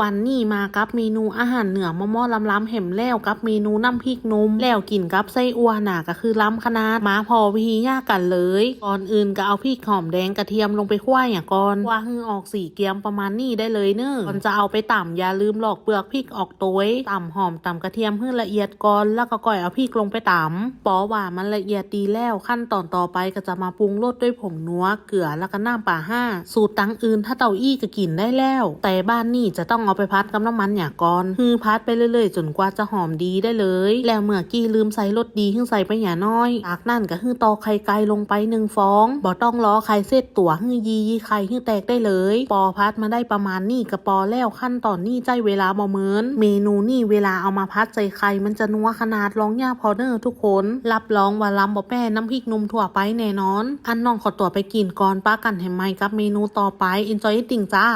วันนี้มากับเมนูอาหารเหนือมะม่อล้ำล้ำๆแหมแล้วกับเมนูน้ำพริกนมแล้วกินกับไส้อัวหน่ะก็คือล้ำขนาดมาพอวิธียากกันเลย ก่อนอื่นก็เอาพริกหอมแดงกระเทียมลงไปคั่วอย่างก่อนว่าให้ออกสีเกรียมประมาณนี้ได้เลยเนอะก่อนจะเอาไปต่ำอย่าลืมหลอกเปลือกพริกออกตัวต่ำหอมต่ำกระเทียมให้ละเอียดก่อนแล้วก็ก่อยเอาพริกลงไปต่ำปอว่ามันละเอียดดีแล้วขั้นตอนต่อไปก็จะมาปรุงรสด้วยผงนัวเกลือแล้วก็น้ำปลาห้าสูตรตังอื่นถ้าเต่าอี้ก็กินได้แล้ว แต่บ้านนี่จะต้องเอาไปพัดกับน้ำมันอย่าก่อนฮือพัดไปเรื่อยๆ จนกว่าจะหอมดีได้เลย แล้วเมื่อกี้ลืมใส่รสดีขึ้นใส่ไปอย่าน้อยจากนั่นก็ฮือตอกไข่ไก่ลงไปหนึ่งฟองบ่ต้องรอไข่เสร็จตัวฮือยียีไข่ฮือแตกได้เลย ปอพัดมาได้ประมาณนี้ก็ปอแล้วขั้นตอนนี้ใจเวลาบ่เหมือนเมนูนี่เวลาเอามาพัดใส่ไข่มันจะนัวขนาดร้องย่าพอเนอร์ทุกคน รับรองว่าลำบ่แป้น้ำพริกนุ่มทั่วไปแน่นอน อันน้องขอตัวไปกินก่อนป้ากันให้ไหมกับเมนูต่อไป enjoy eating จ้า